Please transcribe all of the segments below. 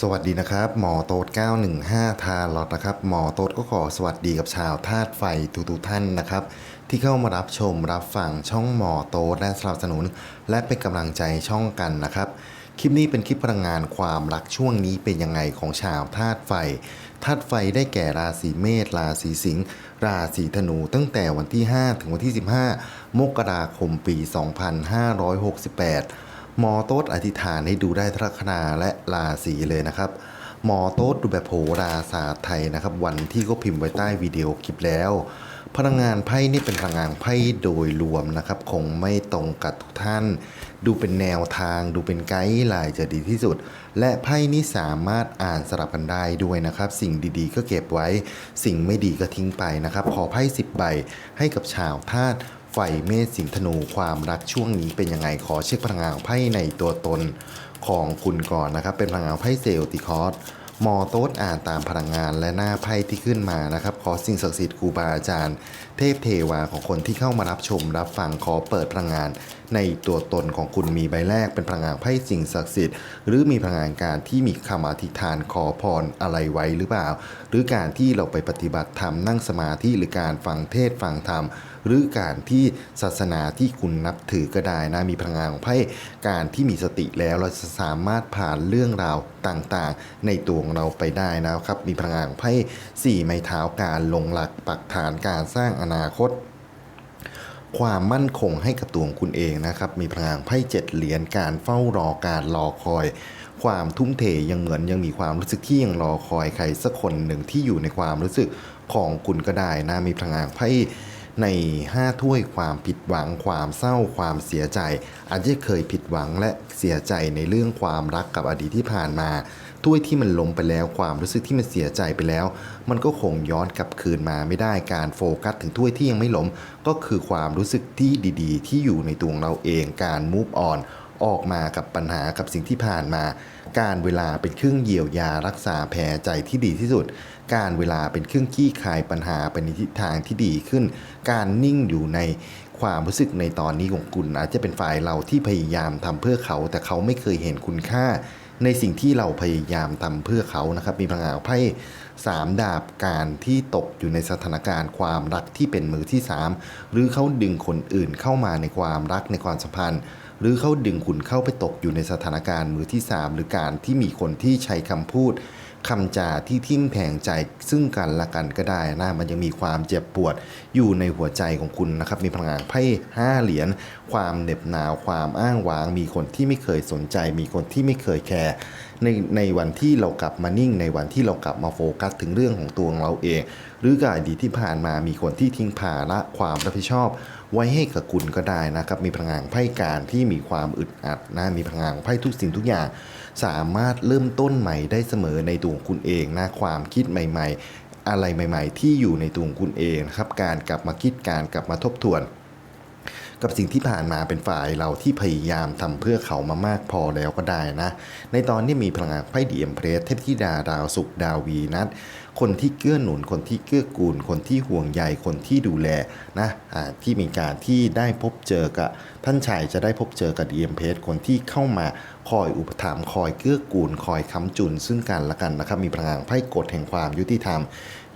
สวัสดีนะครับหมอโต๊ด915 ทาลอตนะครับ หมอโต๊ดก็ขอสวัสดีกับชาวธาตุไฟทุกๆท่านนะครับ ที่เข้ามารับชมรับฟังช่องหมอโต๊ดและสนับสนุน และเป็นกำลังใจช่องกันนะครับ คลิปนี้เป็นคลิปพลังงานความรักช่วงนี้เป็นยังไงของชาวธาตุไฟธาตุไฟได้แก่ราศีเมษราศีสิงห์ราศีธนู ตั้งแต่วันที่ 5 ถึงวันที่ 15 มกราคมปี 2568 หมอโต๊ดอธิษฐานให้ดูได้ทัคนาและราศีเลยนะครับ หมอโต๊ดดูแบบโหราศาสตร์ไทยนะครับ วันที่ก็พิมพ์ไว้ใต้วิดีโอคลิปแล้ว พลังงานไพ่นี่เป็นพลังงานไพ่โดยรวมนะครับ คงไม่ตรงกับทุกท่าน ดูเป็นแนวทาง ดูเป็นไกด์ไลน์จะดีที่สุด และไพ่นี้สามารถอ่านสลับกันได้ด้วยนะครับ สิ่งดีๆ ก็เก็บไว้ สิ่งไม่ดีก็ทิ้งไปนะครับ ขอไพ่สิบใบให้กับชาวธาตุ ไฟเมษสิงธนูความรักช่วงนี้เป็นยังไงขอเช็คพลังงานไพ่ในตัวตนของคุณก่อนนะครับ เป็นพลังงานไพ่เซลติคอสมอโต๊ดอ่านตามพลังงานและหน้าไพ่ที่ขึ้นมานะครับ ขอสิ่งศักดิ์สิทธิ์ครูบาอาจารย์ เทพเทวาของคนที่เข้ามารับชมรับฟังขอเปิดพลังงานในตัวตนของคุณมีใบแรกเป็นพลังงานไพ่สิ่งศักดิ์สิทธิ์ หรือมีพลังงานการที่มีคำอธิษฐานขอพรอะไรไว้หรือเปล่า หรือการที่เราไปปฏิบัติธรรมนั่งสมาธิหรือการฟังเทศฟังธรรม หรือการที่ศาสนาที่คุณนับถือก็ได้นะมีพลังงานของไพ่การที่มีสติแล้วเราจะสามารถผ่านเรื่องราวต่างๆ ในตัวของเราไปได้นะครับ มีพลังงานของไพ่สี่ไม้เท้าการลงหลักปักฐานการสร้างอนาคต ความมั่นคงให้กับตัวของคุณเองนะครับ มีพลังไพ่เจ็ดเหรียญการเฝ้ารอการรอคอย ความทุ่มเทยังเหมือนยังมีความรู้สึกที่ยังรอคอยใครสักคนหนึ่งที่อยู่ในความรู้สึกของคุณก็ได้นะมีพลังไพ่ ในห้าถ้วยความผิดหวังความเศร้าความเสียใจ อาจจะเคยผิดหวังและเสียใจในเรื่องความรักกับอดีตที่ผ่านมาถ้วยที่มันล้มไปแล้วความรู้สึกที่มันเสียใจไปแล้ว มันก็คงย้อนกลับคืนมาไม่ได้การโฟกัสถึงถ้วยที่ยังไม่ล้ม ก็คือความรู้สึกที่ดีๆ ที่อยู่ในตัวงเราเองการมูฟออนออกมากับปัญหากับสิ่งที่ผ่านมา การเวลาเป็นเครื่องเยียวยารักษาแผลใจที่ดีที่สุด การเวลาเป็นเครื่องขี้คายปัญหาไปในทิศทางที่ดีขึ้น การนิ่งอยู่ในความรู้สึกในตอนนี้ของคุณอาจจะเป็นฝ่ายเราที่พยายามทำเพื่อเขา แต่เขาไม่เคยเห็นคุณค่า ในสิ่งที่เราพยายามทำเพื่อเขานะครับ มีพลังงานไพ่สามดาบการที่ตกอยู่ในสถานการณ์ความรักที่เป็นมือที่สามหรือเขาดึงคนอื่นเข้ามาในความรักในความสัมพันธ์ หรือเขาดึงคุณเข้าไปตกอยู่ในสถานการณ์มือที่สามหรือการที่มีคนที่ใช้คำพูด คำจาที่ทิ่มแทงใจซึ่งกันและกันก็ได้นะมันยังมีความเจ็บปวดอยู่ในหัวใจของคุณนะครับ มีพลังงานไพ่ห้าเหรียญความเหน็บหนาวความอ้างว้าง มีคนที่ไม่เคยสนใจ มีคนที่ไม่เคยแคร์ในในวันที่เรากลับมานิ่งในวันที่เรากลับมาโฟกัสถึงเรื่องของตัวของเราเอง หรือกับอดีตที่ผ่านมามีคนที่ทิ้งภาระความรับผิดชอบ ไว้ให้กับคุณก็ได้นะครับ มีพลังงานไพ่การที่มีความอึดอัดนะมีพลังงานไพ่ทุกสิ่งทุกอย่าง สามารถเริ่มต้นใหม่ได้เสมอในตัวงคุณเองนะความคิดใหม่ ๆ อะไรใหม่ ๆ ที่อยู่ในตัวงคุณเองนะครับการกลับมาคิดการกลับมาทบทวนกับสิ่งที่ผ่านมาเป็นฝ่ายเราที่พยายามทำเพื่อเขามามากพอแล้วก็ได้นะ ในตอนนี้มีพลังงานไพ่ดีเอ็มเพรสเทพธิดาดาวสุขดาววีนัท คนที่เกื้อหนุน คนที่เกื้อกูล คนที่ห่วงใยคนที่ดูแลนะที่มีการที่ได้พบเจอกับท่านชายจะได้พบเจอกับดีเอ็มเพสคนที่เข้ามาคอยอุปถัมภ์คอยเกื้อกูล คอยค้ำจุนซึ่งกันและกันนะครับมีพลังงานไพ่กฎแห่งความยุติธรรม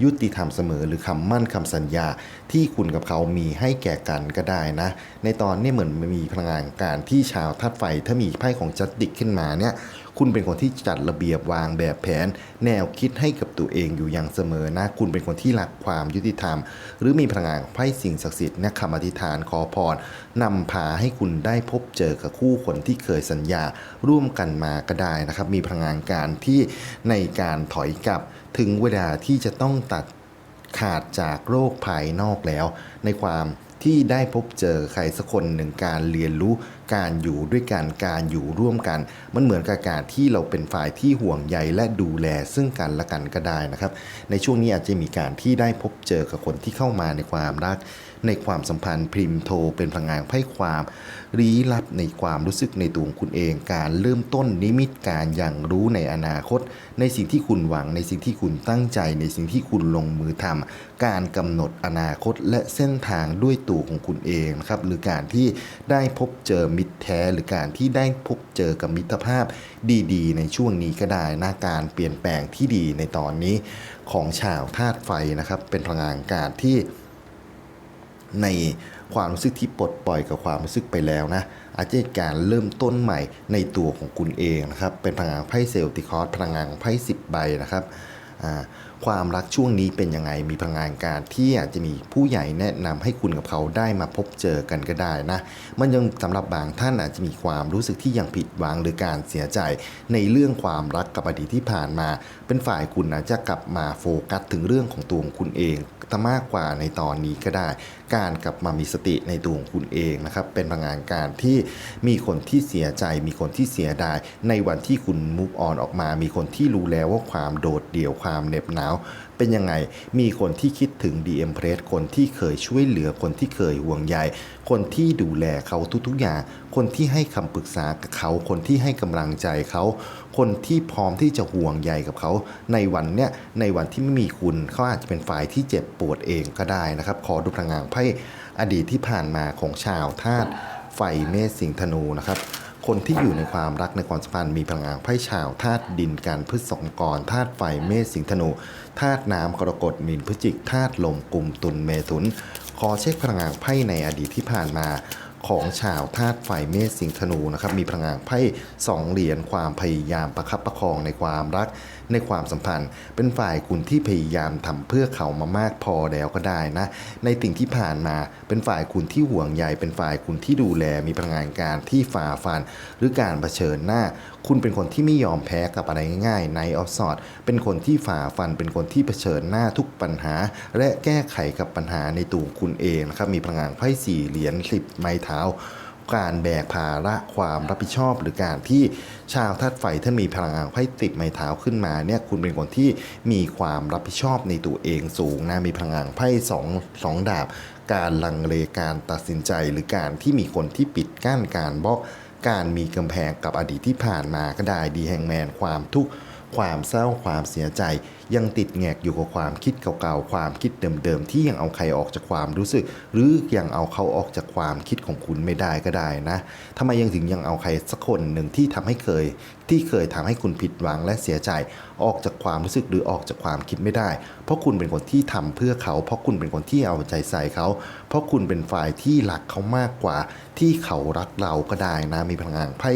ยุติธรรมเสมอหรือคำมั่นคำสัญญาที่คุณกับเขามีให้แก่กันก็ได้นะ ในตอนนี้เหมือนมีพลังงานการที่ชาวธาตุไฟถ้ามีไพ่ของจัดดิกขึ้นมาเนี่ยคุณเป็นคนที่จัดระเบียบวางแบบแผน แนวคิดให้กับตัวเองอยู่อย่างเสมอนะ คุณเป็นคนที่รักความยุติธรรม หรือมีพลังงานไพ่สิ่งศักดิ์สิทธิ์นะคำอธิษฐานขอพรนำพาให้คุณได้พบเจอกับคู่คนที่เคยสัญญาร่วมกันมาก็ได้นะครับ มีพลังงานการที่ในการถอยกลับ ถึงเวลาที่จะต้องตัดขาดจากโรคภายนอกแล้ว ในความที่ได้พบเจอใครสักคนหนึ่งการเรียนรู้การอยู่ด้วยกันการอยู่ร่วมกัน มันเหมือนกับการที่เราเป็นฝ่ายที่ห่วงใยและดูแลซึ่งกันและกันก็ได้นะครับ ในช่วงนี้อาจจะมีการที่ได้พบเจอกับคนที่เข้ามาในความรัก ในความสัมพันธ์พริมโทเป็นพลังงานไพ่ความลี้ลับในความรู้สึกในตัวของคุณเอง การเริ่มต้นนิมิตการอย่างรู้ในอนาคต ในสิ่งที่คุณหวังในสิ่งที่คุณตั้งใจ ในสิ่งที่คุณลงมือทำการกำหนดอนาคตและเส้นทางด้วยตัวของคุณเองนะครับหรือการที่ได้พบเจอมิตรแท้ หรือการที่ได้พบเจอกับมิตรภาพดี ๆ ในช่วงนี้ก็ได้นะการเปลี่ยนแปลงที่ดีในตอนนี้ของชาวธาตุไฟนะครับเป็นพลังงานการที่ ในความรู้สึกที่ปลดปล่อยกับความรู้สึกไปแล้วนะอาจจะการเริ่มต้นใหม่ในตัวของคุณเองนะครับเป็นพลังงานไพ่เซลติคอสพลังงานไพ่สิบใบนะครับความรักช่วงนี้เป็นยังไงมีพลังงานการที่อาจจะมีผู้ใหญ่แนะนำให้คุณกับเขาได้มาพบเจอกันก็ได้นะ มันยังสำหรับบางท่านอาจจะมีความรู้สึกที่ยังผิดหวังหรือการเสียใจในเรื่องความรักกับอดีตที่ผ่านมา เป็นฝ่ายคุณนะจะกลับมาโฟกัสถึงเรื่องของตัวของคุณเองถ้ามากกว่าในตอนนี้ก็ได้ การกลับมามีสติในตัวของคุณเองนะครับ เป็นพลังงานการที่มีคนที่เสียใจ มีคนที่เสียดาย ในวันที่คุณมุกออนออกมา มีคนที่รู้แล้วว่าความโดดเดี่ยวความเหน็บหนาว เป็นยังไง มีคนที่คิดถึง DM p r e s s คนที่เคยช่วยเหลือคนที่เคยห่วงใย คนที่ดูแลเขาทุกๆอย่าง คนที่ให้คำปรึกษากับเขา คนที่ให้กำลังใจเขา คนที่พร้อมที่จะห่วงใยกับเขา ในวันเนี้ยในวันที่ไม่มีคุณเขาอาจจะเป็นฝ่ายที่เจ็บปวดเองก็ได้นะครับ ขอดูพลังงานไพ่อดีตที่ผ่านมาของชาวธาตุไฟเมษสิงห์ธนูนะครับ คนที่อยู่ในความรักในความสัมพันธ์มีพลังงานไพ่ชาวธาตุดินการพฤษภกรธาตุไฟเมษสิงธนูธาตุน้ำกรกฎมีนพฤศจิกธาตุลมกลุ่มตุลเมถุน ขอเช็คพลังงานไพ่ในอดีตที่ผ่านมาของชาวธาตุไฟเมษสิงธนูนะครับมีพลังงานไพ่สองเหรียญความพยายามประคับประคองในความรัก ในความสัมพันธ์ เป็นฝ่ายคุณที่พยายามทำเพื่อเขามามากพอแล้วก็ได้นะ ในสิ่งที่ผ่านมาเป็นฝ่ายคุณที่ห่วงใยเป็นฝ่ายคุณที่ดูแลมีพลังงานการที่ฝ่าฟัน หรือการเผชิญหน้า คุณเป็นคนที่ไม่ยอมแพ้กับอะไรง่ายๆในออฟสอดเป็นคนที่ฝ่าฟัน เป็นคนที่เผชิญหน้าทุกปัญหา และแก้ไขกับปัญหาในตัวคุณเองนะครับมีพลังงานไพ่สี่เหรียญสิบไม้เท้า การแบกภาระความรับผิดชอบ หรือการที่ชาวธาตุไฟท่านมีพลังงานไพ่ติดไม้เท้าขึ้นมาเนี่ยคุณเป็นคนที่มีความรับผิดชอบในตัวเองสูงนะมีพลังงานไพ่สองสองดาบ การลังเลการตัดสินใจ หรือการที่มีคนที่ปิดกั้นการบล็อกการมีกำแพงกับอดีตที่ผ่านมาก็ได้ดีแฮงแมนความทุกข์ ความเศร้าความเสียใจ ยังติดแงกอยู่กับความคิดเก่าๆ ความคิดเดิมๆ ที่ยังเอาใครออกจากความรู้สึก หรือยังเอาเขาออกจากความคิดของคุณไม่ได้ก็ได้นะทำไมยังถึงยังเอาใครสักคนหนึ่งที่ทำให้เคย ที่เคยทำให้คุณผิดหวังและเสียใจ ออกจากความรู้สึกหรือออกจากความคิดไม่ได้ เพราะคุณเป็นคนที่ทำเพื่อเขา เพราะคุณเป็นคนที่เอาใจใส่เขา เพราะคุณเป็นฝ่ายที่รักเขามากกว่า ที่เขารักเราก็ได้นะมีพลังงานไพ่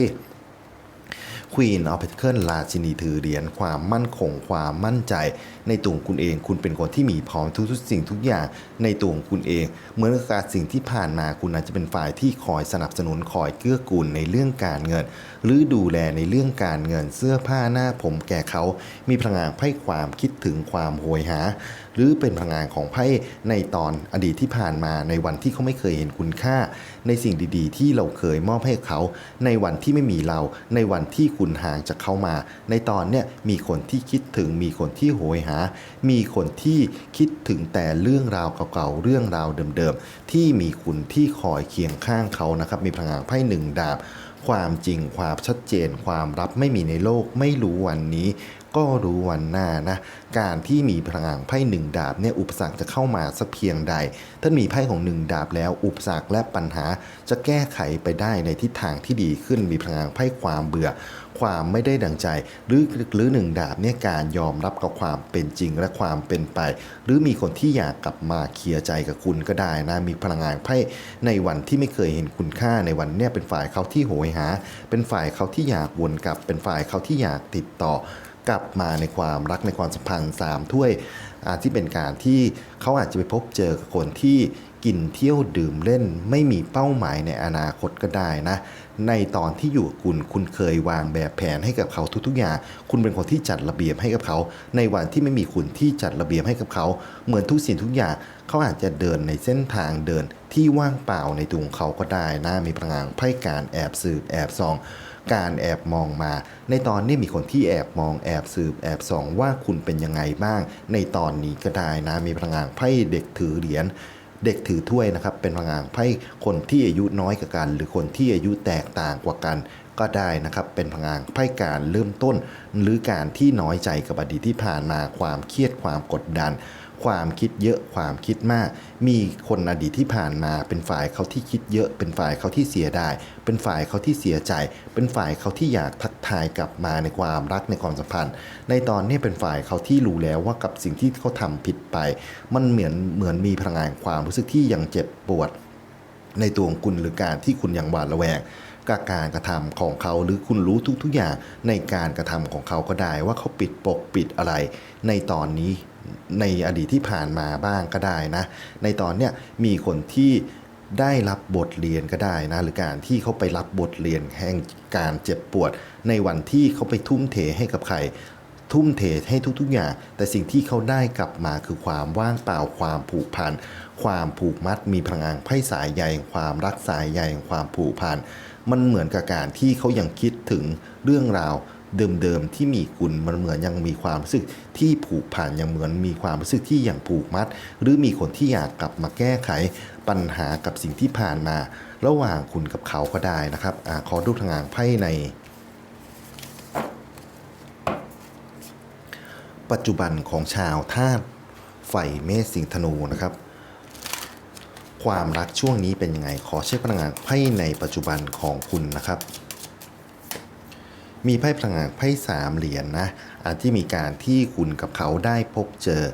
ควีนออฟเพนเคิลราชินีถือเหรียญความมั่นคงความมั่นใจ ในตัวของคุณเอง คุณเป็นคนที่มีพร้อมทุกๆสิ่งทุกอย่างในตัวของคุณเองเหมือนกับสิ่งที่ผ่านมาคุณอาจจะเป็นฝ่ายที่คอยสนับสนุนคอยเกื้อกูลในเรื่องการเงิน หรือดูแลในเรื่องการเงินเสื้อผ้าหน้าผมแก่เขา มีพลังงานไพ่ความคิดถึงความโหยหา หรือเป็นพลังงานของไพ่ในตอนอดีตที่ผ่านมาในวันที่เขาไม่เคยเห็นคุณค่า ในสิ่งดีๆ ที่เราเคยมอบให้เขา ในวันที่ไม่มีเรา ในวันที่คุณห่างจากเขามา ในตอนเนี้ยมีคนที่คิดถึงมีคนที่โหยหามีคนที่คิดถึงแต่เรื่องราวเก่าๆ เรื่องราวเดิมๆ ที่มีคุณที่คอยเคียงข้างเขานะครับ มีพลังงานไพ่หนึ่งดาบความจริงความชัดเจนความรับไม่มีในโลกไม่รู้วันนี้ ก็รู้วันหน้านะ การที่มีพลังงานไพ่หนึ่งดาบเนี่ยอุปสรรคจะเข้ามาสักเพียงใดถ้ามีไพ่ของหนึ่งดาบแล้วอุปสรรคและปัญหา จะแก้ไขไปได้ในทิศทางที่ดีขึ้นมีพลังงานไพ่ความเบื่อ ความไม่ได้ดังใจ หรือหรือหนึ่งดาบเนี่ยการยอมรับกับความเป็นจริงและความเป็นไป หรือมีคนที่อยากกลับมาเคลียร์ใจกับคุณก็ได้นะมีพลังงานไพ่ในวันที่ไม่เคยเห็นคุณค่าในวันเนี่ยเป็นฝ่ายเขาที่โหยหา เป็นฝ่ายเขาที่อยากวนกลับ เป็นฝ่ายเขาที่อยากติดต่อ กลับมาในความรักในความสัมพันธ์สามถ้วยที่เป็นการที่เขาอาจจะไปพบเจอกับคนที่กินเที่ยวดื่มเล่นไม่มีเป้าหมายในอนาคตก็ได้นะ ในตอนที่อยู่กับคุณคุณเคยวางแบบแผนให้กับเขาทุกๆอย่าง คุณเป็นคนที่จัดระเบียบให้กับเขา ในวันที่ไม่มีคุณที่จัดระเบียบให้กับเขา เหมือนทุกสิ่งทุกอย่างเขาอาจจะเดินในเส้นทางเดินที่ว่างเปล่าในตัวของเขาก็ได้นะมีพลังงานไพ่การแอบสืบแอบส่อง การแอบมองมา ในตอนนี้มีคนที่แอบมองแอบสืบแอบส่องว่าคุณเป็นยังไงบ้าง ในตอนนี้ก็ได้นะมีพลังงานไพ่เด็กถือเหรียญเด็กถือถ้วยนะครับเป็นพลังงานไพ่คนที่อายุน้อยกว่ากัน หรือคนที่อายุแตกต่างกว่ากันก็ได้นะครับเป็นพลังงานไพ่การเริ่มต้น หรือการที่น้อยใจกับอดีตที่ผ่านมาความเครียดความกดดัน ความคิดเยอะความคิดมาก มีคนอดีตที่ผ่านมาเป็นฝ่ายเขาที่คิดเยอะ เป็นฝ่ายเขาที่เสียดาย เป็นฝ่ายเขาที่เสียใจ เป็นฝ่ายเขาที่อยากทักทายกลับมาในความรักในความสัมพันธ์ ในตอนนี้เป็นฝ่ายเขาที่รู้แล้วว่ากับสิ่งที่เขาทำผิดไป มันเหมือนเหมือนมีพลังงานความรู้สึกที่ยังเจ็บปวด ในตัวของคุณหรือการที่คุณยังหวาดระแวงกับการกระทำของเขาหรือคุณรู้ทุกๆอย่างในการกระทำของเขาก็ได้ว่าเขาปิดปกปิดอะไร ในตอนนี้ในอดีตที่ผ่านมาบ้างก็ได้นะ ในตอนเนี้ยมีคนที่ ได้รับบทเรียนก็ได้นะ หรือการที่เขาไปรับบทเรียนแห่งการเจ็บปวด ในวันที่เขาไปทุ่มเทให้กับใคร ทุ่มเทให้ทุกๆอย่าง แต่สิ่งที่เขาได้กลับมาคือความว่างเปล่าความผูกพันความผูกมัดมีพลังงานไพ่สายใยแห่ความรักสายใยแห่งความผูกพันมันเหมือนกับการที่เขายังคิดถึงเรื่องราว เดิมๆที่มีคุณมันเหมือนยังมีความรู้สึกที่ผูกพันยังเหมือนมีความรู้สึกที่อยังผูกมัด หรือมีคนที่อยากกลับมาแก้ไขปัญหากับสิ่งที่ผ่านมา ระหว่างคุณกับเขาก็ได้นะครับอขอดูทางงานไพ่ใน ปัจจุบันของชาวธาตุไฟเมษสิงห์ธนูนะครับ ความรักช่วงนี้เป็นยังไงขอเช็คพลังงานไพ่ในปัจจุบันของคุณนะครับ มีไพ่พลังงานไพ่สามเหรียญนนะอาจที่มีการที่คุณกับเขาได้พบเจอ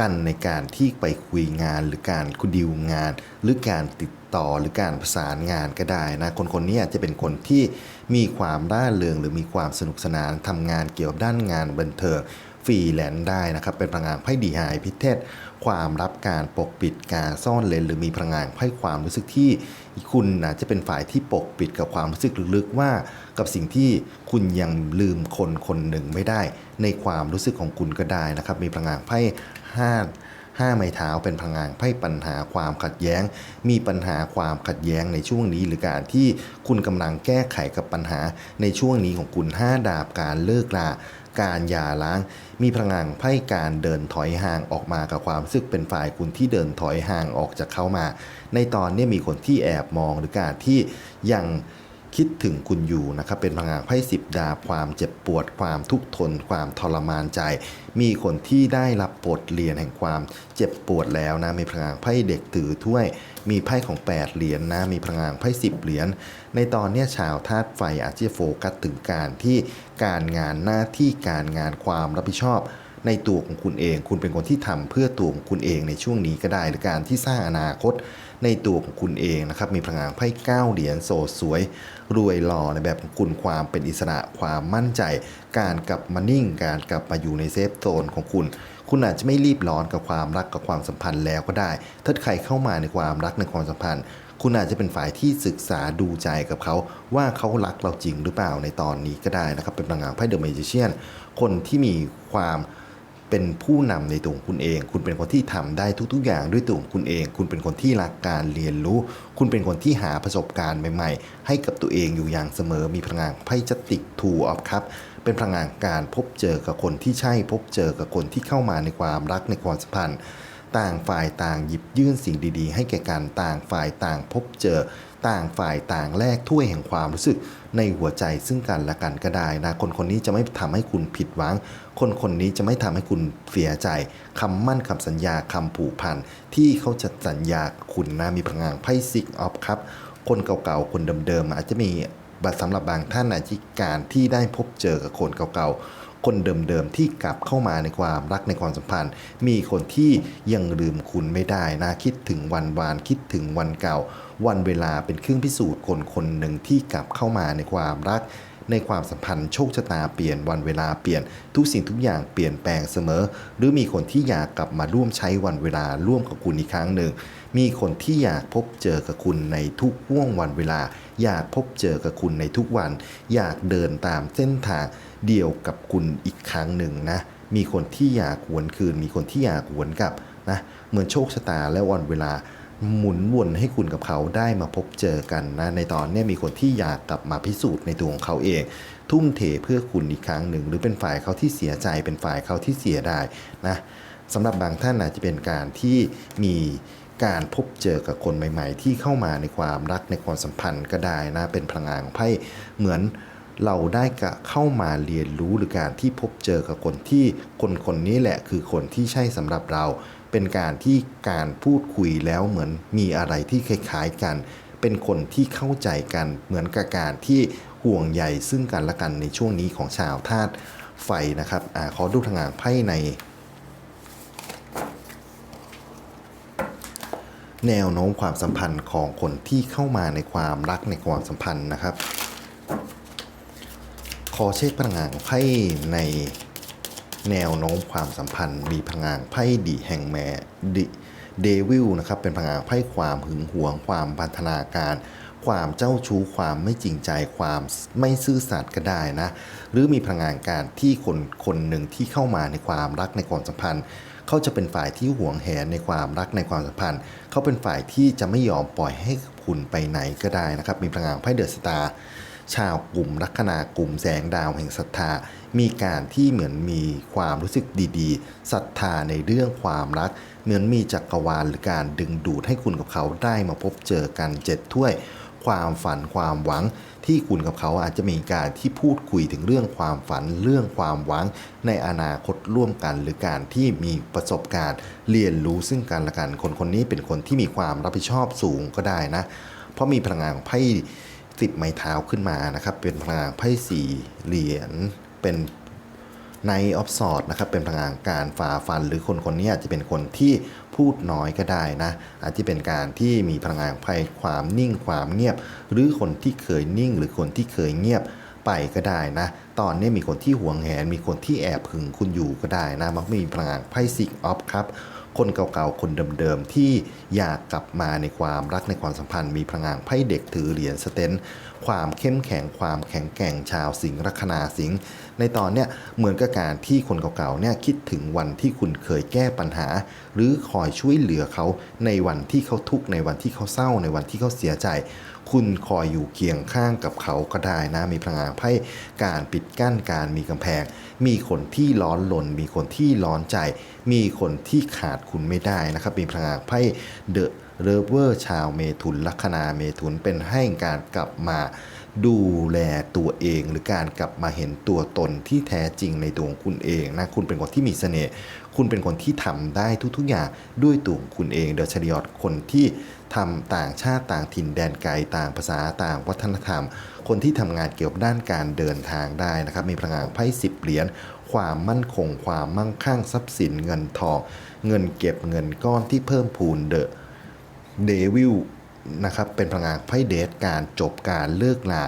กันในการที่ไปคุยงานหรือการคุดิวงาน หรือการติดต่อหรือการประสานงานก็ได้นะคนคนนี้อาจจะเป็นคนที่มีความร่าเริงหรือมีความสนุกสนานทำงานเกี่ยวกับด้านงานบันเทิงฟรีแลนซ์ได้นะครับเป็นพลังงานไพ่ดีไฮพิเทศ ความรับการปกปิดการซ่อนเลนหรือมีพลังงานไพ่ความรู้สึกที่คุณอาจจะเป็นฝ่ายที่ปกปิดกับความรู้สึกลึกๆว่า กับสิ่งที่คุณยังลืมคนคนหนึ่งไม่ได้ ในความรู้สึกของคุณก็ได้นะครับ มีพลังงานไพ่ห้า ห้าไม้เท้าเป็นพลังงานไพ่ปัญหาความขัดแย้ง มีปัญหาความขัดแย้งในช่วงนี้ หรือการที่คุณกำลังแก้ไขกับปัญหาในช่วงนี้ของคุณห้าดาบการเลิกลาการหย่าร้าง มีพลังงานไพ่การเดินถอยห่างออกมากับความรู้สึกเป็นฝ่ายคุณที่เดินถอยห่างออกจากเขามา ในตอนนี้มีคนที่แอบมองหรือการที่ยัง คิดถึงคุณอยู่นะครับเป็นพลังงานไพ่สิบดาบความเจ็บปวดความทุกข์ทน ความทรมานใจ มีคนที่ได้รับบทเรียนแห่งความเจ็บปวดแล้วนะมีพลังงานไพ่เด็กถือถ้วย มีไพ่ของ 8 เหรียญนนะมีพลังงานไพ่สิบเหรียญในตอนนี้ชาวธาตุไฟอาจจะโฟกัสถึงการที่การงานหน้าที่การงานความรับผิดชอบในตัวของคุณเอง คุณเป็นคนที่ทำเพื่อตัวของคุณเองในช่วงนี้ก็ได้หรือการที่สร้างอนาคต ในตัวของคุณเองนะครับ มีพลังงานไพ่เก้าเหรียญโสดสวย รวยหล่อในแบบของคุณความเป็นอิสระความมั่นใจ การกลับมานิ่ง การกลับมาอยู่ในเซฟโซนของคุณ คุณอาจจะไม่รีบร้อนกับความรักกับความสัมพันธ์แล้วก็ได้ ถ้าใครเข้ามาในความรักในความสัมพันธ์คุณอาจจะเป็นฝ่ายที่ศึกษาดูใจกับเขา ว่าเขารักเราจริงหรือเปล่าในตอนนี้ก็ได้นะครับ เป็นพลังงานไพ่เดอะเมจิเชียนคนที่มีความ เป็นผู้นำในตัวของคุณเอง คุณเป็นคนที่ทำได้ทุก ๆ อย่างด้วยตัวของคุณเอง คุณเป็นคนที่รักการเรียนรู้ คุณเป็นคนที่หาประสบการณ์ใหม่ ๆ ให้กับตัวเองอยู่อย่างเสมอ มีพลังงานไพ่จติกทูออฟครับ เป็นพลังงานการพบเจอกับคนที่ใช่ พบเจอกับคนที่เข้ามาในความรักในความสัมพันธ์ ต่างฝ่ายต่างหยิบยื่นสิ่งดี ๆ ให้แก่กัน ต่างฝ่ายต่างพบเจอ ต่างฝ่ายต่างแลกถ้วยแห่งความรู้สึก ในหัวใจซึ่งกันและกันก็ได้นะคนคนนี้จะไม่ทำให้คุณผิดหวัง คนคนนี้จะไม่ทำให้คุณเสียใจคำมั่นคำสัญญาคำผูกพันที่เขาจะสัญญาคุณนะมีพลังงานไพ่ซิกออฟครับ คนเก่าๆ คนเดิมๆอาจจะมีบัตรสำหรับบางท่านอาจจะการที่ได้พบเจอกับคนเก่าๆ คนเดิมๆ ที่กลับเข้ามาในความรักในความสัมพันธ์ มีคนที่ยังลืมคุณไม่ได้นะ คิดถึงวันวาน คิดถึงวันเก่า วันเวลาเป็นเครื่องพิสูจน์คนคนหนึ่งที่กลับเข้ามาในความรัก ในความสัมพันธ์โชคชะตาเปลี่ยนวันเวลาเปลี่ยน ทุกสิ่งทุกอย่างเปลี่ยนแปลงเสมอ หรือมีคนที่อยากกลับมาร่วมใช้วันเวลาร่วมกับคุณอีกครั้งหนึ่ง มีคนที่อยากพบเจอกับคุณในทุกห่วงวันเวลา อยากพบเจอกับคุณในทุกวัน อยากเดินตามเส้นทางเดียวกับคุณอีกครั้งหนึ่งนะมีคนที่อยากหวนคืน มีคนที่อยากหวนกลับนะเหมือนโชคชะตาและวันเวลา หมุนวนให้คุณกับเขาได้มาพบเจอกันนะในตอนนี้มีคนที่อยากกลับมาพิสูจน์ในตัวของเขาเอง ทุ่มเทเพื่อคุณอีกครั้งหนึ่ง หรือเป็นฝ่ายเขาที่เสียใจเป็นฝ่ายเขาที่เสียได้นะสำหรับบางท่านอาจจะเป็นการที่มีการพบเจอกับคนใหม่ ๆ ที่เข้ามาในความรักในความสัมพันธ์ก็ได้นะเป็นพลังงานของไพ่เหมือนเราได้กะเข้ามาเรียนรู้หรือการที่พบเจอกับคนที่คนคนนี้แหละคือคนที่ใช่สำหรับเรา เป็นการที่การพูดคุยแล้วเหมือนมีอะไรที่คล้ายๆกัน เป็นคนที่เข้าใจกันเหมือนกับการที่ห่วงใยซึ่งกันและกันในช่วงนี้ของชาวธาตุไฟนะครับอขอดูทางงานไพ่ใน แนวโน้มความสัมพันธ์ของคนที่เข้ามาในความรักในความสัมพันธ์นะครับ ขอเช็คพลังงานของไพ่ใน แนวโน้มความสัมพันธ์มีพลังงานไพ่ดีแห่งแม่ดิเดวิลนะครับเป็นพลังงานไพ่ความหึงหวง ความพันธนาการ ความเจ้าชู้ความไม่จริงใจความไม่ซื่อสัตย์ก็ได้นะ หรือมีพลังงานการที่คนคนหนึ่งที่เข้ามาในความรักในความสัมพันธ์เขาจะเป็นฝ่ายที่หวงแหนในความรักในความสัมพันธ์เขาเป็นฝ่ายที่จะไม่ยอมปล่อยให้คุณไปไหนก็ได้นะครับ มีพลังงานไพ่เดอะสตาร์ ชาวกลุ่มลัคนากลุ่มแสงดาวแห่งศรัทธา มีการที่เหมือนมีความรู้สึกดีๆศรัทธาในเรื่องความรัก เหมือนมีจักรวาลหรือการดึงดูดให้คุณกับเขาได้มาพบเจอกันเจ็ดถ้วย ความฝันความหวังที่คุณกับเขาอาจจะมีการที่พูดคุยถึงเรื่องความฝันเรื่องความหวัง ในอนาคตร่วมกัน หรือการที่มีประสบการณ์เรียนรู้ซึ่งกันและกันคนคนนี้เป็นคนที่มีความรับผิดชอบสูงก็ได้นะ เพราะมีพลังงานของไพ่ สิบไม้เท้าขึ้นมานะครับ เป็นพลังงานไพ่สี่เหรียญเป็นในออฟสอดนะครับเป็นพลังงานการฝ่าฟัน หรือคนคนนี้อาจจะเป็นคนที่พูดน้อยก็ได้นะ อาจจะเป็นการที่มีพลังงานไพ่ความนิ่งความเงียบ หรือคนที่เคยนิ่ง หรือคนที่เคยเงียบไปก็ได้นะ ตอนนี้มีคนที่หวงแหน มีคนที่แอบหึงคุณอยู่ก็ได้นะ มักมีพลังงานไพ่ซิกออฟครับ คนเก่าๆ คนเดิมๆ ที่อยากกลับมาในความรักในความสัมพันธ์มีพลังงานไพ่เด็กถือเหรียญสเตนความเข้มแข็งความแข็งแกร่งชาวสิงห์ลัคนาสิงห์ในตอนเนี้ยเหมือนกับการที่คนเก่าๆเนี่ยคิดถึงวันที่คุณเคยแก้ปัญหา หรือคอยช่วยเหลือเขาในวันที่เขาทุกข์ในวันที่เขาเศร้าในวันที่เขาเสียใจ คุณคอยอยู่เคียงข้างกับเขาก็ได้นะ มีพลังงานไพ่การปิดกั้นการมีกำแพง มีคนที่ร้อนหลนมีคนที่ร้อนใจ มีคนที่ขาดคุณไม่ได้นะครับ มีพลังงานไพ่เดอะเรเวอร์ชาวเมถุนลัคนาเมถุนเป็นให้การกลับมา ดูแลตัวเองหรือการกลับมาเห็นตัวตนที่แท้จริงในตัวของคุณเองนะคุณเป็นคนที่มีเสน่ห์คุณเป็นคนที่ทำได้ทุกๆอย่างด้วยตัวของคุณเองเดอะชริออตคนที่ทำต่างชาติต่างถิ่นแดนไกลต่างภาษาต่างวัฒนธรรม คนที่ทำงานเกี่ยวกับด้านการเดินทางได้นะครับมีพลังงานไพ่สิบเหรียญความมั่นคง ความมั่งคั่งทรัพย์สินเงินทอง เงินเก็บเงินก้อนที่เพิ่มพูนเดอะเดวิล นะครับเป็นพลังงานไพ่เดทการจบการเลิกลา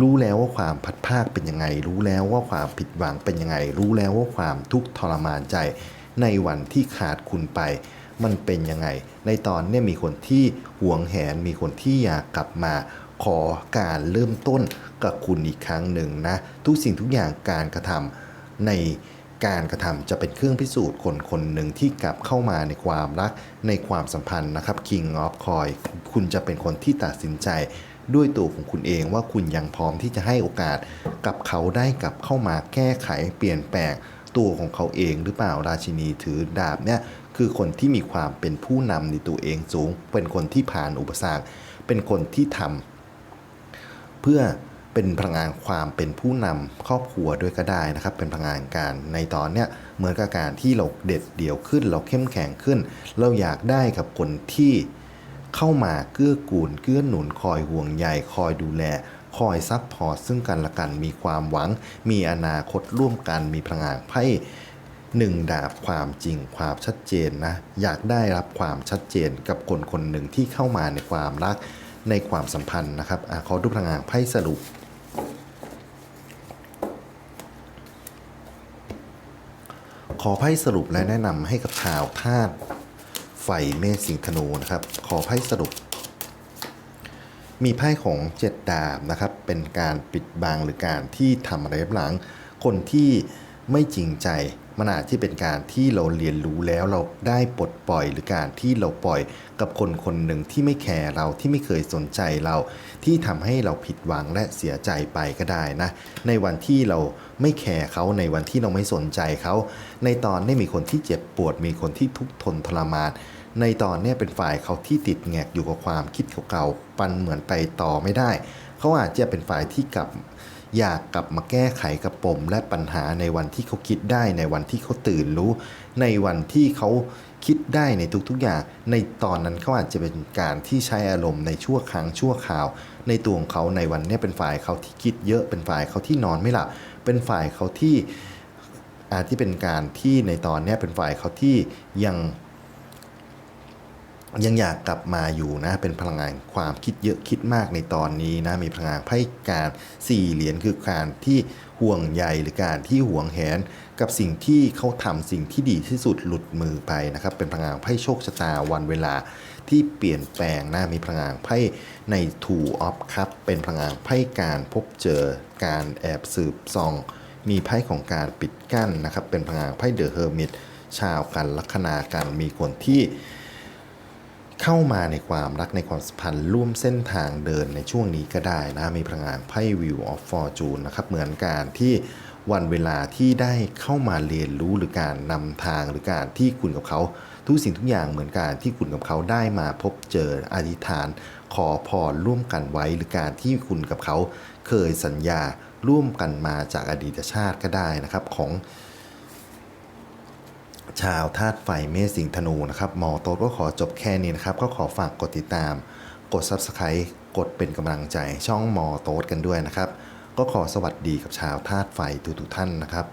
รู้แล้วว่าความพัดภาคเป็นยังไง รู้แล้วว่าความผิดหวังเป็นยังไง รู้แล้วว่าความทุกข์ทรมานใจ ในวันที่ขาดคุณไป มันเป็นยังไง ในตอนนี้มีคนที่หวงแหนมีคนที่อยากกลับมา ขอการเริ่มต้นกับคุณอีกครั้งหนึ่งนะ ทุกสิ่งทุกอย่างการกระทำใน การกระทำจะเป็นเครื่องพิสูจน์คนคนหนึ่งที่กลับเข้ามาในความรักในความสัมพันธ์นะครับ King of Coin คุณจะเป็นคนที่ตัดสินใจด้วยตัวของคุณเองว่าคุณยังพร้อมที่จะให้โอกาสกับเขาได้กลับเข้ามาแก้ไขเปลี่ยนแปลงตัวของเขาเองหรือเปล่าราชินีถือดาบเนี่ยคือคนที่มีความเป็นผู้นำในตัวเองสูง เป็นคนที่ผ่านอุปสรรค เป็นคนที่ทำเพื่อ เป็นพลังงานความเป็นผู้นำครอบครัวด้วยก็ได้นะครับ เป็นพลังงานการในตอนเนี้ยเหมือนกับการที่เราเด็ดเดี่ยวขึ้น เราเข้มแข็งขึ้น เราอยากได้กับคนที่เข้ามาเกื้อกูลเกื้อหนุนคอยห่วงใยคอยดูแล คอยซัพพอร์ตซึ่งกันและกันมีความหวัง มีอนาคตร่วมกันมีพลังงานไพ่หนึ่งดาบความจริงความชัดเจนนะ อยากได้รับความชัดเจนกับคนคนหนึ่งที่เข้ามาในความรักในความสัมพันธ์นะครับอขอดูพลังงานไพ่สรุป ขอไพ่สรุปและแนะนำให้กับชาวธาตุไฟเมษสิงธนูนะครับ ขอไพ่สรุป มีไพ่ของเจ็ดดาบนะครับ เป็นการปิดบังหรือการที่ทำอะไรหลัง คนที่ไม่จริงใจ มันอาจที่เป็นการที่เราเรียนรู้แล้วเราได้ปลดปล่อยหรือการที่เราปล่อยกับคนคนหนึ่งที่ไม่แคร์เราที่ไม่เคยสนใจเรา ที่ทำให้เราผิดหวังและเสียใจไปก็ได้นะ ในวันที่เราไม่แคร์เขาในวันที่เราไม่สนใจเขาในตอนนี้มีคนที่เจ็บปวด มีคนที่ทุกข์ทนทรมานในตอนนี้เป็นฝ่ายเขาที่ติดแงกอยู่กับความคิดเก่าๆปันเหมือนไปต่อไม่ได้ เขาอาจจะเป็นฝ่ายที่กลับ อยากกลับมาแก้ไขกับปมและปัญหาในวันที่เขาคิดได้ในวันที่เขาตื่นรู้ ในวันที่เขาคิดได้ในทุกๆอย่าง ในตอนนั้นเขาอาจจะเป็นการที่ใช้อารมณ์ในชั่วครั้งชั่วคราว ในตัวของเขาในวันนี้เป็นฝ่ายเขาที่คิดเยอะเป็นฝ่ายเขาที่นอนไม่หลับเป็นฝ่ายเขาที่อาจที่เป็นการที่ในตอนนี้เป็นฝ่ายเขาที่ยัง ยังอยากกลับมาอยู่นะ เป็นพลังงานความคิดเยอะคิดมากในตอนนี้นะ มีพลังงานไพ่การสี่เหรียญคือการที่ห่วงใยหรือการที่ห่วงแหน กับสิ่งที่เขาทำสิ่งที่ดีที่สุดหลุดมือไปนะครับ เป็นพลังงานไพ่โชคชะตาวันเวลาที่เปลี่ยนแปลงนะมีพลังงานไพ่ใน Two of Cup เป็นพลังงานไพ่การพบเจอการแอบสืบส่อง มีไพ่ของการปิดกั้นนะครับ เป็นพลังงานไพ่เดอะเฮอร์มิตชาวกันลัคนากันมีคนที่ เข้ามาในความรักในความสัมพันธ์ร่วมเส้นทางเดินในช่วงนี้ก็ได้นะมีพลังงานไพ่ View of Fortune นะครับเหมือนการที่วันเวลาที่ได้เข้ามาเรียนรู้หรือการนำทางหรือการที่คุณกับเขา ทุกสิ่งทุกอย่างเหมือนการที่คุณกับเขาได้มาพบเจออธิษฐาน ขอพรร่วมกันไว้หรือการที่คุณกับเขา เคยสัญญาร่วมกันมาจากอดีตชาติก็ได้นะครับของ ชาวธาตุไฟเมษสิงธนูนะครับหมอโต๊ดก็ขอจบแค่นี้นะครับ ก็ขอฝากกดติดตาม กด Subscribe กดเป็นกำลังใจช่องหมอโต๊ดกันด้วยนะครับ ก็ขอสวัสดีกับชาวธาตุไฟทุกๆท่านนะครับ